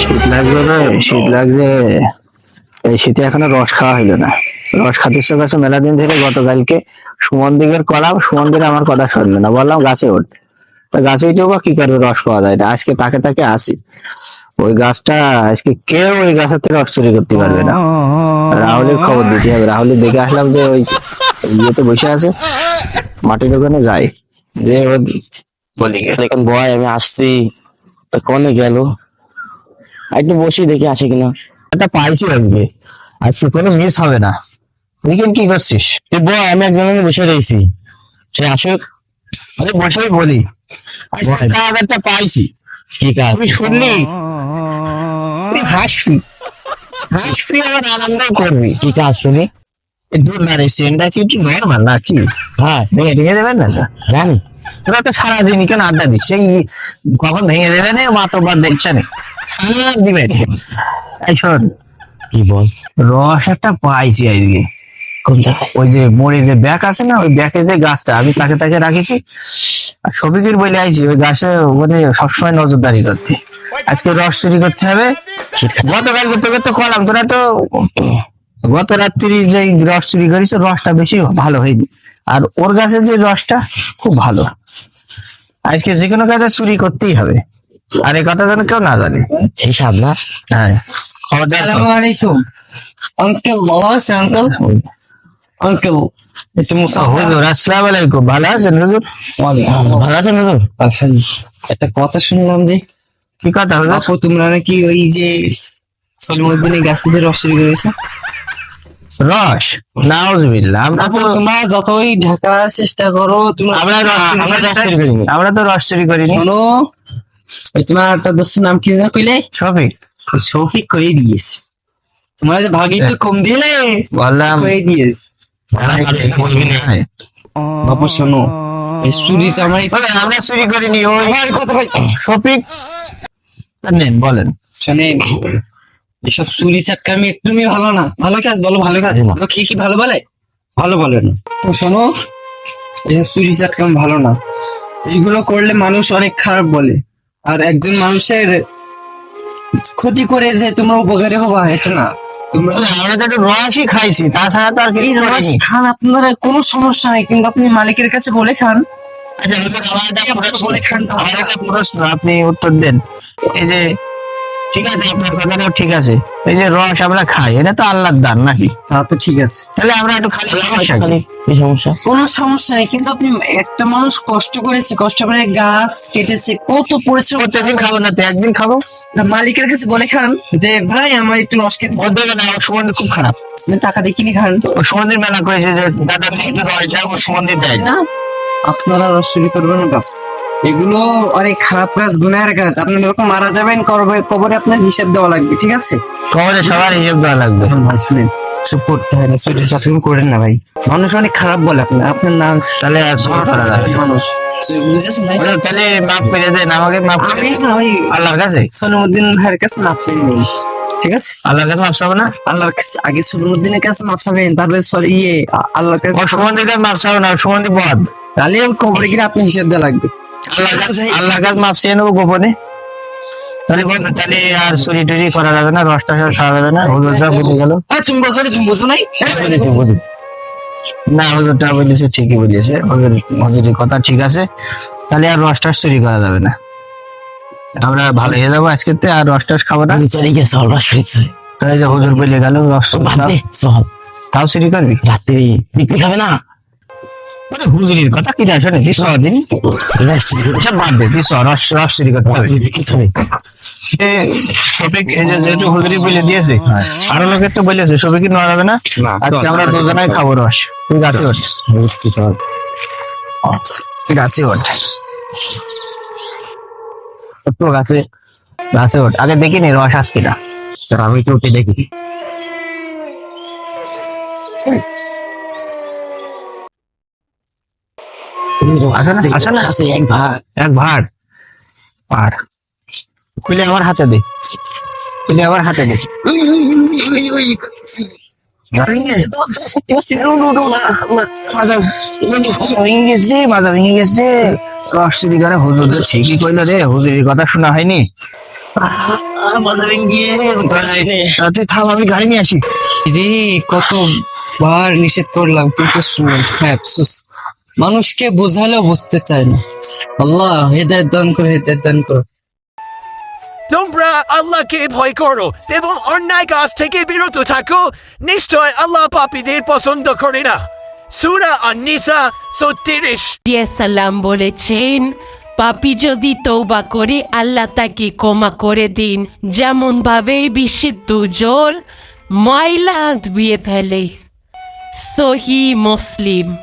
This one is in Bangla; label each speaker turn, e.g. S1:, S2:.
S1: শীত লাগবে শীত লাগছে। এই শীতে এখনও রস খাওয়া হইল না। রস খাতে ইচ্ছে মেলা দিন ধরে গতকালকে। সুমন দিকের কলাম সুমন দিকে আমার কথা শুনলো না। বললাম, গাছে ওঠ। তা গাছে উঠেও বা কি করবে রস পাওয়া যায় না? আজকে তাকে তাকে আসি। ওই গাছটা, আজকে কেউ ওই গাছের থেকে রস চুরি করতে পারবে না। রাহুলের খবর দিতে হবে রাহুলের দেখে আসলাম যে ওই ইয়েতে বসে আছে। মাটির ওখানে যাই যে বলি,
S2: এখন বয়, আমি আসছি। তা কনে গেল? একটু বসি দেখি আসে কিনা।
S1: একটা পাইছি আজকে আজকে কোনো মিস হবে না। তুই কি করছিস?
S2: তুই বয় আমি একজনের বসে রয়েছি। সে আসুক।
S1: আরে বসেই বলি। কাজ একটা পাইছি
S2: ঠিক
S1: তুই
S2: আছে
S1: শুনলি? তুই হাসবি। হাসবি আবার আনন্দ করবি।
S2: কি কাজ শুনি
S1: দূর না রে কি একটু নর্মাল না কি
S2: হ্যাঁ।
S1: ভেঙে ভেঙে দেবেন না
S2: জানি।
S1: তোরা তো সারাদিন কেন আড্ডা দিস। সেই কখন ভেঙে দেবে না মাতবার দেখছে না। দিবে এই শোন।
S2: কি বল?
S1: রস একটা পাইছি আজকে। ওই যে মোড়ে যে ব্যাগ আছে না ওই ব্যাগে যে গাছটা আমি তাকে তাকে রাখেছি। আর সবিকের বলে আইছি ওই গাছে ওখানে সবসময় নজরদারি করতে। আজকে রস চুরি করতে হবে। গতকাল তোকে তো কলাম তোরা তো গত রাত্রি যে রস চুরি করিস রসটা বেশি ভালো হয়নি আর ওর গাছে যে রসটা খুব ভালো। আজকে যে কোনো কাজে চুরি করতেই হবে। আর এই কথা যেন কেউ না জানে।
S2: না
S1: হ্যাঁ।
S3: আসসালামু আলাইকুম। আঙ্কেল ভালো আছে আঙ্কেল? আঙ্কেল একটু মুসা
S1: হুজুর আসসালামু আলাইকুম। ভালো আছেন হুজুর?
S2: ভালো আছেন না তো
S3: একটা কথা শুনলাম যে
S1: কি কথা হুজুর?
S3: আপু তোমরা নাকি ওই যে রস চুরি করেছ?
S1: রস? নাউজুবিল্লাহ। আমরা তো
S3: তোমরা যতই ঢাকার চেষ্টা করো তোমরা
S1: আমরা রস চুরি
S2: আমরা রস
S1: করি
S2: করিনি।
S1: আমরা তো রস চুরি করিনি।
S3: শোনো ওই তোমার একটা দোস্তের নাম কি যেন কইলে?
S1: সফিক
S3: ওই শফিক কয়ে দিয়েছে। তোমরা যে ভাগে একটু কম দিলে
S1: বললাম
S3: কয়ে দিয়েছে। বাবু শোনো এই চুরি
S1: ওই, আমরা চুরি করিনি ওই।
S3: আমার কথা কই
S1: শফিক। নেন বলেন।
S3: শোনেন এসব চুরি চাটকামি একদমই ভালো না। ভালো কাজ বলো ভালো কাজ।
S2: না।
S3: বলো কি কি ভালো বলে? ভালো বলে না। তো শোনো এসব চুরি চাটকামি ভালো না। এইগুলো করলে মানুষ অনেক খারাপ বলে। আর একজন মানুষের ক্ষতি করে যে তোমরা উপকারে হবা এটা না। তোমরা
S1: আমরা তো রসই খাইছি তাছাড়া তো আর
S3: এই
S1: কিছু
S3: রস খান আপনারা কোনো সমস্যা নেই কিন্তু আপনি মালিকের কাছে বলে খান।
S1: আচ্ছা
S3: বলে খান
S1: প্রশ্ন আপনি উত্তর দেন। এই যে ঠিক আছে আপনার কথাটাও ঠিক আছে। এই যে রস আমরা খাই এটা তো আল্লাহর দান নাকি?
S3: তা তো ঠিক আছে।
S1: তাহলে আমরা একটু খালি সমস্যা কি?
S2: কি সমস্যা?
S3: কোনো সমস্যা নেই কিন্তু আপনি একটা মানুষ কষ্ট করেছে কষ্ট করে গাছ কেটেছে কত পরিশ্রম
S1: প্রত্যেকদিন খাব না তো? একদিন খাব?
S3: তা মালিকের কাছে বলে খান যে ভাই আমার একটু রস খেতে
S1: ও দেবে না সুগন্ধি খুব খারাপ।
S3: টাকা দিয়ে কিনে খান।
S1: ও সুগন্ধির মেলা করেছে যে দাদা একটু রস দাও ও সুগন্ধি দেয়। না
S3: আপনারা রস চুরি করবেন না বাস। এগুলো অনেক খারাপ কাজ গুনাহের কাজ। আপনি যখন মারা যাবেন কবরে কবরে আপনার হিসাব দেওয়া লাগবে ঠিক আছে?
S1: কবরে সবার হিসেব দেওয়া লাগবে।
S3: ভাই শুনেন সব করতে হয় না করেন না ভাই। মানুষ অনেক খারাপ বলে আপনার আপনার নাম
S1: তাহলে তাহলে মাফ করে দেন আমাকে মাফ করে
S3: না ওই
S1: আল্লাহর কাছে?
S3: ভাইয়ের কাছে চাই ঠিক আছে?
S1: আল্লাহর কাছে চাবো না?
S3: আল্লাহর কাছে আগে কাছে মাপ চাবেন তারপরে সরি ইয়ে আল্লাহর কাছে
S1: চাবো না বদ
S3: তাহলে কবরে গিয়ে আপনি হিসাব দেওয়া লাগবে।
S1: আল্লাহর চেয়ে নেব গোপনে। তাহলে তাহলে আর চুরি টুরি করা যাবে না রসটা সব খাওয়া যাবে না হুজুর সব বুঝে গেল।
S3: তুমি বোঝো তুমি বোঝো নাই?
S2: বুঝেছি বুঝেছি
S1: না হুজুরটা বলেছে ঠিকই বলেছে হুজুর হুজুরের কথা ঠিক আছে। তাহলে আর রস টস চুরি করা যাবে না। আমরা ভালো হয়ে যাব আজকে আর রস টস খাব না।
S2: চলে গেছে সব রস
S1: তাহলে যে হুজুর বলে গেল রস
S2: চল।
S1: তাও চুরি করবি?
S2: রাত্রি বিক্রি খাবে না?
S1: মানে হুজুরের কথা কি না শোনে সব বাদ দে রস রস যে যেহেতু হুজুরি বলে দিয়েছে আরও লোকের তো বলেছে সবিক নেওয়া যাবে না?
S3: না,
S1: আজকে আমরা দুজনাই খাব রস। তুই গাছে ওঠ
S2: বুঝছি
S1: গাছে ওঠ
S2: তো গাছে
S1: গাছে ওঠ আগে দেখিনি রস আসছে না।
S2: আমি তো উঠে দেখি
S1: আসে না? আসে না?
S2: আছে এক
S1: এক খুলে আমার হাতে দে। খুলে আমার হাতে দে। ঠিকই কইলো রে হুজুরের কথা শোনা হয়নি। তুই থাম আমি গাড়ি নিয়ে আসি।
S3: রে কতবার নিষেধ করলাম কিন্তু শুনুন হ্যাঁ মানুষকে বোঝালেও বুঝতে চায় না। আল্লাহ হেদায়ত দান করে হেদায়ত দান করো।
S4: তোমরা আল্লাহকে ভয় করো এবং অন্যায় কাজ থেকে বিরত থাকো। নিশ্চয় আল্লাহ পাপীদের পছন্দ করে না। সুরা আনিসা সত্তিরিশ
S5: সালাম বলেছেন পাপি যদি তৌবা করে আল্লাহ তাকে ক্ষমা করে দিন। যেমন ভাবে বিশুদ্ধ জল ময়লা ধুয়ে ফেলে। সহি মুসলিম।